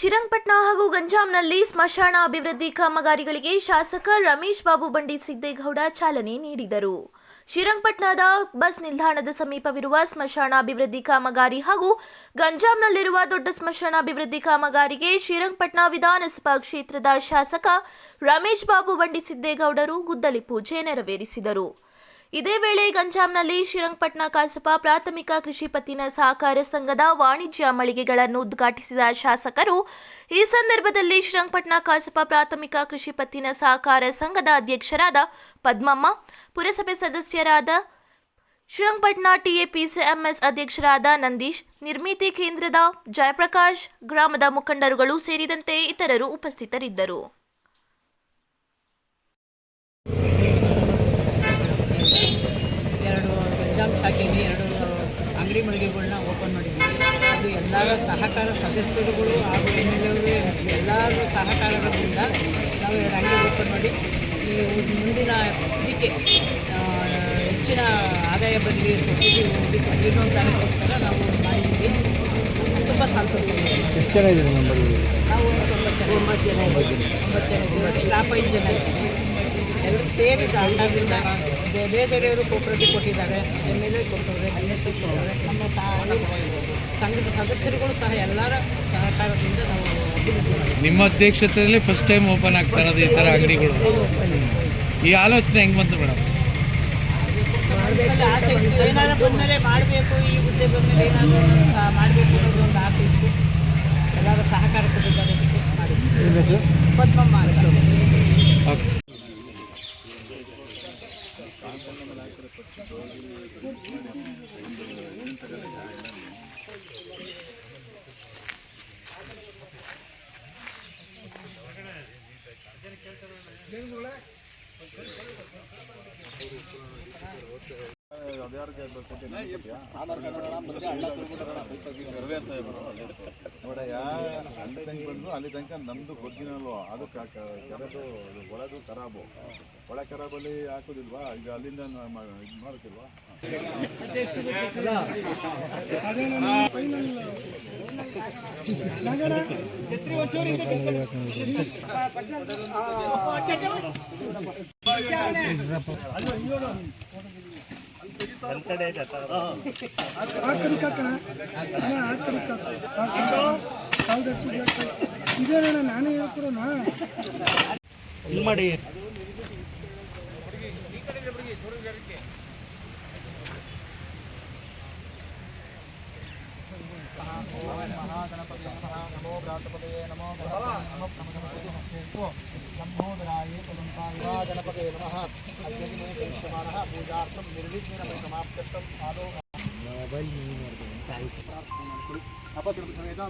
ಶ್ರೀರಂಗಪಟ್ಟಣ ಹಾಗೂ ಗಂಜಾಂನಲ್ಲಿ ಸ್ಮಶಾನ ಅಭಿವೃದ್ಧಿ ಕಾಮಗಾರಿಗಳಿಗೆ ಶಾಸಕ ರಮೇಶ್ ಬಾಬು ಬಂಡಿ ಸಿದ್ದೇಗೌಡ ಚಾಲನೆ ನೀಡಿದರು. ಶ್ರೀರಂಗಪಟ್ಟಣದ ಬಸ್ ನಿಲ್ದಾಣದ ಸಮೀಪವಿರುವ ಸ್ಮಶಾನ ಅಭಿವೃದ್ಧಿ ಕಾಮಗಾರಿ ಹಾಗೂ ಗಂಜಾಂನಲ್ಲಿರುವ ದೊಡ್ಡ ಸ್ಮಶಾನ ಅಭಿವೃದ್ಧಿ ಕಾಮಗಾರಿಗೆ ಶ್ರೀರಂಗಪಟ್ಟಣ ವಿಧಾನಸಭಾ ಕ್ಷೇತ್ರದ ಶಾಸಕ ರಮೇಶ್ ಬಾಬು ಬಂಡಿ ಸಿದ್ದೇಗೌಡರು ಗುದ್ದಲಿ ಪೂಜೆ ನೆರವೇರಿಸಿದರು. ಇದೇ ವೇಳೆ ಗಂಜಾಂನಲ್ಲಿ ಶ್ರೀರಂಗಪಟ್ಟಣ ಕಸಪ ಪ್ರಾಥಮಿಕ ಕೃಷಿ ಪತ್ತಿನ ಸಹಕಾರ ಸಂಘದ ವಾಣಿಜ್ಯ ಮಳಿಗೆಗಳನ್ನು ಉದ್ಘಾಟಿಸಿದ ಶಾಸಕರು, ಈ ಸಂದರ್ಭದಲ್ಲಿ ಶ್ರೀರಂಗಪಟ್ಟಣ ಕಸಪ ಪ್ರಾಥಮಿಕ ಕೃಷಿ ಪತ್ತಿನ ಸಹಕಾರ ಸಂಘದ ಅಧ್ಯಕ್ಷರಾದ ಪದ್ಮಮ್ಮ, ಪುರಸಭೆ ಸದಸ್ಯರಾದ ಶ್ರೀರಂಗಪಟ್ಟಣ ಟಿಎಪಿಸಿಎಂಎಸ್ ಅಧ್ಯಕ್ಷರಾದ ನಂದೀಶ್, ನಿರ್ಮಿತಿ ಕೇಂದ್ರದ ಜಯಪ್ರಕಾಶ್, ಗ್ರಾಮದ ಮುಖಂಡರುಗಳು ಸೇರಿದಂತೆ ಇತರರು ಉಪಸ್ಥಿತರಿದ್ದರು. ಎರಡು ಗಂಜಾಮ್ ಶಾಖೆಯಲ್ಲಿ ಎರಡು ಅಂಗಡಿ ಮಳಿಗೆಗಳನ್ನ ಓಪನ್ ಮಾಡಿದ್ದೀವಿ. ಅದು ಎಲ್ಲ ಸಹಕಾರ ಸದಸ್ಯರುಗಳು ಹಾಗೂ ಎಂ ಎಲ್ ಎಗಳು ಎಲ್ಲರೂ ಸಹಕಾರಗಳಿಂದ ನಾವು ಎರಡು ಅಂಗಡಿ ಓಪನ್ ಮಾಡಿ ಈ ಮುಂದಿನ ಇದಕ್ಕೆ ಹೆಚ್ಚಿನ ಆದಾಯ ಬದಲಿ ಸಬ್ಸಿಡಿ ಹೋಗಲಿಕ್ಕೆ ಜೀರ್ಣೋದ್ಧಾರಕ್ಕೋಸ್ಕರ ನಾವು ಮಾಡಿದ್ದೀವಿ. ತುಂಬ ಸಂತೋಷ. ಎಷ್ಟು ಜನ ಇದ್ದೀರಿ ನಾವು ಒಂಬತ್ತು ಜನ. ಒಂಬತ್ತು ಜನ. ಸ್ಟಾಫ್ ಐದು ಜನ ಇದ್ದೀವಿ. ಎಲ್ಲರೂ ಸೇರಿ ಸಹಕಾರದಿಂದ ಬೇರೆಯವರು ಕೋಪರೇಟಿವ್ ಕೊಟ್ಟಿದ್ದಾರೆ ಎಂ ಎಲ್ ಎ ಕೊಟ್ಟವ್ರೆ ಎಂ ಎಸ್ ಕೊಟ್ಟವ್ರೆ ನಮ್ಮ ಸಹ ಸಂಘದ ಸದಸ್ಯರುಗಳು ಸಹ ಎಲ್ಲರ ಸಹಕಾರದಿಂದ ನಾವು ನಿಮ್ಮ ಅಧ್ಯಕ್ಷತೆಯಲ್ಲಿ ಫಸ್ಟ್ ಟೈಮ್ ಓಪನ್ ಆಗ್ತಾ ಇರೋದು ಈ ಥರ ಅಂಗಡಿಗಳು. ಈ ಆಲೋಚನೆ ಹೆಂಗೆ ಬಂತು ಮೇಡಮ್? ಆಸೆ ಇತ್ತು. ಏನಾದ್ರು ಬಂದಮೇಲೆ ಮಾಡಬೇಕು ಈ ಹುದ್ದೆ ಏನಾದರೂ ಮಾಡಬೇಕು ಅನ್ನೋದು ಒಂದು ಆಸೆ ಇತ್ತು. ಎಲ್ಲರೂ ಸಹಕಾರ ಕೊಟ್ಟಿದ್ದಾರೆ ಮಾಡಿದ್ವಿ ಪದ್ಮಮ್ಮ ಅಂತ. ಓಕೆ. ಮಾಡೋಣ ಅಂತ ಇರುತ್ತೆ ನೋಡಯ್ಯ ಅಲ್ಲಿ ತನಕ ಬಂದು ಅಲ್ಲಿ ತನಕ ನಮ್ದು ಗೊತ್ತಿನಲ್ವ ಅದು ಕೆರದು ಒಳದು ಖರಾಬು ಒಳ ಖರಾಬಲ್ಲಿ ಹಾಕೋದಿಲ್ವಾ? ಈಗ ಅಲ್ಲಿಂದ ಇದು ಮಾಡೋಕ್ಕಿಲ್ವಾ ಇದೇನಣ್ಣ ನಾನೇ ಹೇಳ್ಕೊಡೋಣ ಇಲ್ಲಿ ಮಾಡಿ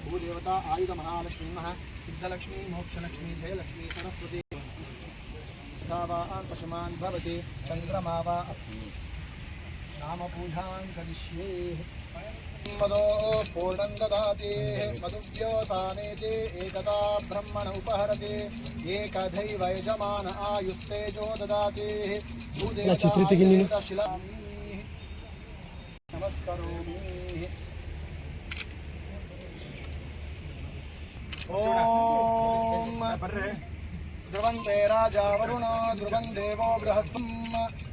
भूदेवता आयुध महालक्ष्मी भूदेवता सिद्धलक्ष्मी मोक्षलक्ष्मी जयलक्ष्मी सरस्वती। चंद्रमा वा पशुमान् करिष्ये। मदो पूर्णं ददाति मधुव्योसानेति एकदा ब्रह्मण उपहरति एकदैव यजमान आयुस्तेजो ददाति। भूदेवता शिलामि नमस्करोमि। ॐ ध्रुवन्ते राजा वरुण ध्रुवन् देवो बृहस्पम्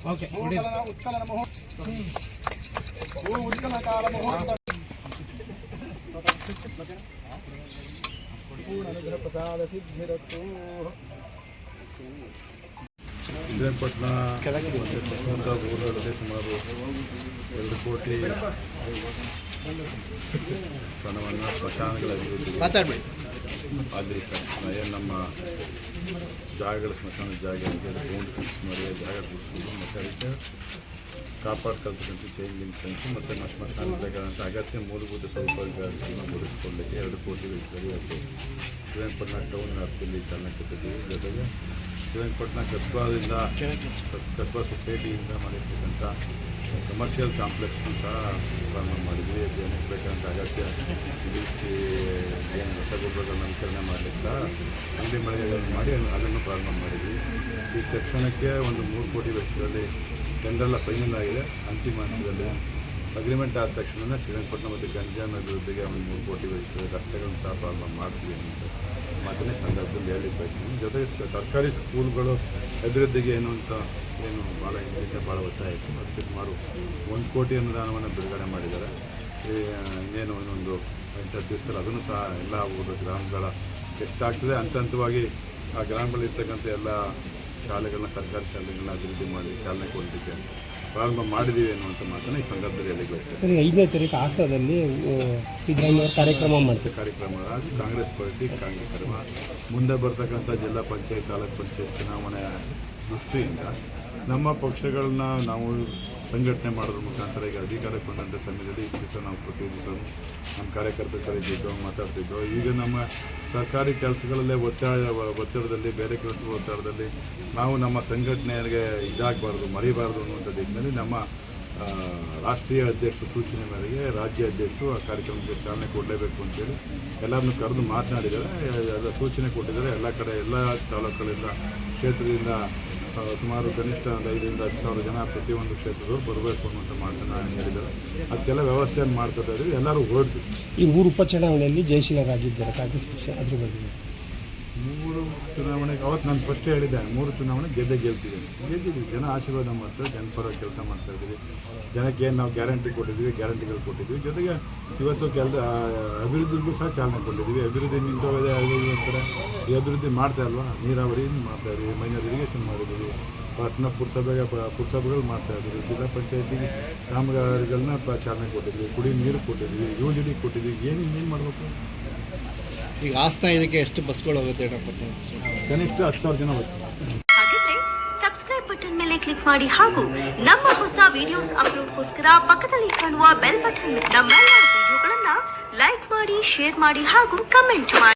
भूकलन उत्कलन मुहूर्त ಶ್ರೀರಂಗಪಟ್ಟಣ ಮತ್ತು ಊರೊಳಗೆ ಸುಮಾರು ಎರಡು ಕೋಟಿ ಹಣವನ್ನು ಸ್ಮಶಾನಗಳ ಅಭಿವೃದ್ಧಿ ಆದ್ರಿ ನಮ್ಮ ಜಾಗಗಳ ಸ್ಮಶಾನ ಜಾಗ ಬೋನ್ ಫಿಕ್ಸ್ ಮಾಡಿ ಜಾಗ ಬಿಡಿಸ್ಬೋದು ಮತ್ತು ಅದಕ್ಕೆ ಕಾಪಾಡ್ಕೊಳ್ತಕ್ಕಂಥ ಚೈನ್ ಲಿಂಕ್ ಸಂಖ್ಯೆ ಮತ್ತು ನಮ್ಮ ಸ್ಮಶಾನ ಜಾಗಗಳಂತ ಅಗತ್ಯ ಮೂಲಭೂತ ಸೌಕರ್ಯಗಳನ್ನು ಮುಗಿಸ್ಕೊಳ್ಳಿಕ್ಕೆ ಎರಡು ಕೋಟಿ ವೆಚ್ಚದಲ್ಲಿ ಇವತ್ತು ಶ್ರೀರಂಗಪಟ್ಟಣ ಟೌನ್ ವ್ಯಾಪ್ತಿಯಲ್ಲಿ ಚಾಲನೆ ಜೊತೆಗೆ ಶ್ರೀರಂಗಪಟ್ಟಣ ಕಸ್ಬಾದಿಂದ ಕಸ್ಬಾ ಸೊಸೈಟಿಯಿಂದ ಮಾಡಿರ್ತಕ್ಕಂಥ ಕಮರ್ಷಿಯಲ್ ಕಾಂಪ್ಲೆಕ್ಸ್ ಅಂತ ಪ್ರಾರಂಭ ಮಾಡಿದ್ವಿ. ಏನಕ್ಕೆ ಬೇಕಂತ ಅಗತ್ಯ. ಸಿ ಏನು ರಸಗೊಬ್ಬರಗಳನ್ನ ವಿತರಣೆ ಮಾಡಲಿಕ್ಕೆ ಸಹ ಅಂಗಡಿ ಮಳಿಗೆಗಳನ್ನು ಮಾಡಿ ಅದನ್ನು ಪ್ರಾರಂಭ ಮಾಡಿದ್ವಿ. ಈ ತಕ್ಷಣಕ್ಕೆ ಒಂದು ಮೂರು ಕೋಟಿ ವೆಚ್ಚದಲ್ಲಿ ಜನರೆಲ್ಲ ಫೈನಲ್ ಆಗಿದೆ. ಅಂತಿಮ ಹಂತದಲ್ಲಿ ಅಗ್ರಿಮೆಂಟ್ ಆದ ತಕ್ಷಣ ಶ್ರೀರಂಗಪಟ್ಟಣ ಮತ್ತು ಗಂಜಾಮ್ ಅಭಿವೃದ್ಧಿಗೆ ಒಂದು ಮೂರು ಕೋಟಿ ವೆಚ್ಚದಲ್ಲಿ ರಸ್ತೆಗಳನ್ನು ಸಹ ಪ್ರಾರಂಭ ಮಾಡ್ತೀವಿ ಅಂತ. ಮಾತನ್ನೇ ಸಂದರ್ಭದಲ್ಲಿ ಹೇಳಿ ಬಯಸ್ತೀನಿ ಜೊತೆಗೆ ಸರ್ಕಾರಿ ಸ್ಕೂಲ್ಗಳು ಅಭಿವೃದ್ಧಿಗೆ ಏನು ಅಂತ ಏನು ಭಾಳ ಹಿಂದಿನಿಂದ ಭಾಳ ಒತ್ತಾಯ ಇತ್ತು. ಅದಕ್ಕೆ ಸುಮಾರು ಒಂದು ಕೋಟಿ ಅನುದಾನವನ್ನು ಬಿಡುಗಡೆ ಮಾಡಿದ್ದಾರೆ. ಇನ್ನೇನು ಒಂದೊಂದು ಎಂಟು ದಿವಸದಲ್ಲಿ ಅದನ್ನು ಸಹ ಎಲ್ಲ ಊರ ಗ್ರಾಮಗಳ ಎಷ್ಟಾಗ್ತದೆ ಹಂತ ಹಂತವಾಗಿ ಆ ಗ್ರಾಮಗಳಲ್ಲಿರ್ತಕ್ಕಂಥ ಎಲ್ಲ ಶಾಲೆಗಳನ್ನ, ಸರ್ಕಾರಿ ಶಾಲೆಗಳನ್ನ ಅಭಿವೃದ್ಧಿ ಮಾಡಿ ಚಾಲನೆ ಕೊಡಲಿಕ್ಕೆ ಪ್ರಾರಂಭ ಮಾಡಿದ್ದೀವಿ ಅನ್ನುವಂಥ ಮಾತನ್ನು ಈ ಸಂದರ್ಭದಲ್ಲಿ ಹೇಳಿ ಬಯಸ್ತೇನೆ ಐದನೇ ತಾರೀಕು ಹಾಸನದಲ್ಲಿ ಸಿದ್ದರಾಮಯ್ಯ ಕಾರ್ಯಕ್ರಮ ಮಾಡ್ತೀವಿ ಕಾರ್ಯಕ್ರಮ ಕಾಂಗ್ರೆಸ್ ಪಾರ್ಟಿ ಕಾರ್ಯಕ್ರಮ ಮುಂದೆ ಬರ್ತಕ್ಕಂಥ ಜಿಲ್ಲಾ ಪಂಚಾಯತ್ ತಾಲೂಕ್ ಪಂಚಾಯತ್ ಚುನಾವಣೆ ದೃಷ್ಟಿಯಿಂದ ನಮ್ಮ ಪಕ್ಷಗಳನ್ನ ನಾವು ಸಂಘಟನೆ ಮಾಡೋದ್ರ ಮುಖಾಂತರ ಈಗ ಅಧಿಕಾರಕ್ಕೆ ಬಂದಂಥ ಸಮಯದಲ್ಲಿ ದಿವಸ ನಾವು ಪ್ರತಿನಿಧಿಗಳು ನಮ್ಮ ಕಾರ್ಯಕರ್ತರು ಕರೀತಿದ್ದೋ ಮಾತಾಡ್ತಿದ್ದೋ. ಈಗ ನಮ್ಮ ಸರ್ಕಾರಿ ಕೆಲಸಗಳಲ್ಲೇ ಒತ್ತಡ ಒತ್ತಡದಲ್ಲಿ, ಬೇರೆ ಕೆಲಸ ಒತ್ತಡದಲ್ಲಿ ನಾವು ನಮ್ಮ ಸಂಘಟನೆಗೆ ಇದಾಗಬಾರ್ದು, ಮರಿಬಾರ್ದು ಅನ್ನುವಂಥ ದಿಕ್ಕಿನಲ್ಲಿ ನಮ್ಮ ರಾಷ್ಟ್ರೀಯ ಅಧ್ಯಕ್ಷ ಸೂಚನೆ ಮೇರೆಗೆ ರಾಜ್ಯ ಅಧ್ಯಕ್ಷರು ಆ ಕಾರ್ಯಕ್ರಮಕ್ಕೆ ಚಾಲನೆ ಕೊಡಲೇಬೇಕು ಅಂತೇಳಿ ಎಲ್ಲರನ್ನು ಕರೆದು ಮಾತನಾಡಿದ್ದಾರೆ. ಸೂಚನೆ ಕೊಟ್ಟಿದ್ದಾರೆ. ಎಲ್ಲ ಕಡೆ, ಎಲ್ಲ ತಾಲೂಕುಗಳಿಂದ, ಕ್ಷೇತ್ರದಿಂದ ಸುಮಾರು ಕನಿಷ್ಠ ಒಂದು ಐದರಿಂದ ಹತ್ತು ಸಾವಿರ ಜನ ಪ್ರತಿಯೊಂದು ಕ್ಷೇತ್ರದವರು ಬರಬೇಕು ಅಂತ ಮಾತನ್ನು ಹೇಳಿದ್ದಾರೆ ಅದಕ್ಕೆಲ್ಲ ವ್ಯವಸ್ಥೆಯನ್ನು ಮಾಡ್ತಾ ಇದ್ದೀವಿ ಎಲ್ಲರೂ ಹೊರಡ್ತೀವಿ ಈ ಮೂರು ಉಪಚುನಾವಣೆಯಲ್ಲಿ ಜಯಶೀಲರಾಗಿದ್ದಾರೆ, ಕಾಂಗ್ರೆಸ್ ಪಕ್ಷ ಅದ್ರ ಬಗ್ಗೆ. ಮೂರು ಚುನಾವಣೆಗೆ ಅವತ್ತು ನಾನು ಫಸ್ಟ್ ಹೇಳಿದ್ದೆ, ಮೂರು ಚುನಾವಣೆ ಗೆದ್ದೆ ಗೆಲ್ತಿದ್ದೀನಿ ಗೆದ್ದಿದ್ದೀವಿ. ಜನ ಆಶೀರ್ವಾದ ಮಾಡ್ತಾರೆ ಜನಪರ ಕೆಲಸ ಮಾಡ್ತಾ ಇದ್ದೀವಿ. ಜನಕ್ಕೆ ಏನು ನಾವು ಗ್ಯಾರಂಟಿ ಕೊಟ್ಟಿದ್ದೀವಿ ಗ್ಯಾರಂಟಿಗಳು ಕೊಟ್ಟಿದ್ದೀವಿ. ಜೊತೆಗೆ ಇವತ್ತು ಕೆಲ ಅಭಿವೃದ್ಧಿಗೂ ಸಹ ಚಾಲನೆ ಕೊಟ್ಟಿದ್ದೀವಿ. ಅಭಿವೃದ್ಧಿ ನಿಂತೋಗಿದೆ, ಅಭಿವೃದ್ಧಿ ಅಂತಾರೆ. ಈ ಅಭಿವೃದ್ಧಿ ಮಾಡ್ತಾ ಇಲ್ವಾ? ನೀರಾವರಿ ಮಾಡ್ತಾ ಇದ್ದೀವಿ ಮೈನರ್ ಇರಿಗೇಷನ್ ಮಾಡಿದ್ದೀವಿ. ಪಟ್ಟಣ ಪುರಸಭೆಗೆ ಪುರಸಭೆಗಳು ಮಾಡ್ತಾ ಇದ್ದೀವಿ. ಜಿಲ್ಲಾ ಪಂಚಾಯತಿಗೆ ಕಾಮಗಾರಿಗಳನ್ನ ಚಾಲನೆ ಕೊಟ್ಟಿದ್ವಿ ಕುಡಿ ನೀರು ಕೊಟ್ಟಿದ್ವಿ ಯೋಜನೆ ಕೊಟ್ಟಿದ್ವಿ ಏನು ಏನು ಮಾಡಬೇಕು? ಈಗ ಹಾಸನ ಇದಕ್ಕೆ ಎಷ್ಟು ಬಸ್ಗಳು ಹೋಗುತ್ತೆ ಕನಿಷ್ಠ ಹತ್ತು ಸಾವಿರ ಜನ ಹೋಗುತ್ತೆ ಹಾಗಿದ್ರೆ ಸಬ್ಸ್ಕ್ರೈಬ್ ಬಟನ್ ಮೇಲೆ ಕ್ಲಿಕ್ ಮಾಡಿ ಹಾಗೂ ನಮ್ಮ ಹೊಸ ವಿಡಿಯೋಸ್ ಅಪ್ಲೋಡ್ಗೋಸ್ಕರ ಪಕ್ಕದಲ್ಲಿ ಕಾಣುವ ಬೆಲ್ ಬಟನ್ ನಮ್ಮೆಲ್ಲ ವಿಡಿಯೋಗಳನ್ನ ಲೈಕ್ ಮಾಡಿ ಶೇರ್ ಮಾಡಿ ಹಾಗೂ ಕಮೆಂಟ್ ಮಾಡಿ.